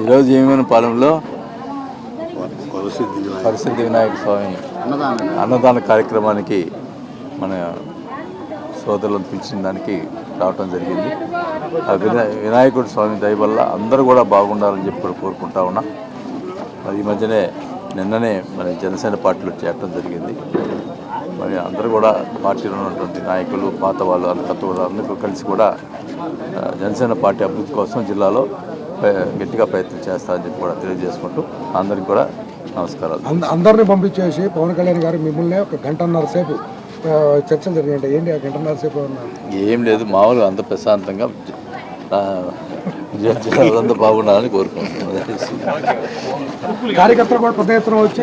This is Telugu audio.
ఈరోజు ఏమైనా పాలెంలో పరిస్థితి వినాయక స్వామి అన్నదాన కార్యక్రమానికి మన సోదరులను పిలిచిన దానికి రావటం జరిగింది. ఆ వినా వినాయకుడు స్వామి దయ వల్ల అందరూ కూడా బాగుండాలని చెప్పి కూడా కోరుకుంటా ఉన్నా. మరి ఈ మధ్యనే నిన్ననే మరి జనసేన పార్టీలో చేరటం జరిగింది. మరి అందరూ కూడా పార్టీలో ఉన్నటువంటి నాయకులు పాత వాళ్ళు వాళ్ళు అందరూ కలిసి కూడా జనసేన పార్టీ అభివృద్ధి కోసం జిల్లాలో గట్టిగా ప్రయత్నం చేస్తారని చెప్పి కూడా తెలియజేసుకుంటూ అందరికీ కూడా నమస్కారాలు. అంద- అందరినీ పంపించేసి పవన్ కళ్యాణ్ గారు మిమ్మల్ని ఒక గంటన్నర సేపు చర్చలు జరిగాయంటే ఏంటి ఆ గంటన్నర సేపు ఏం లేదు మామూలుగా అంత ప్రశాంతంగా బాగుండాలని కోరుకుంటున్నాను కార్యకర్తలు కూడా పెద్ద ఎత్తున వచ్చి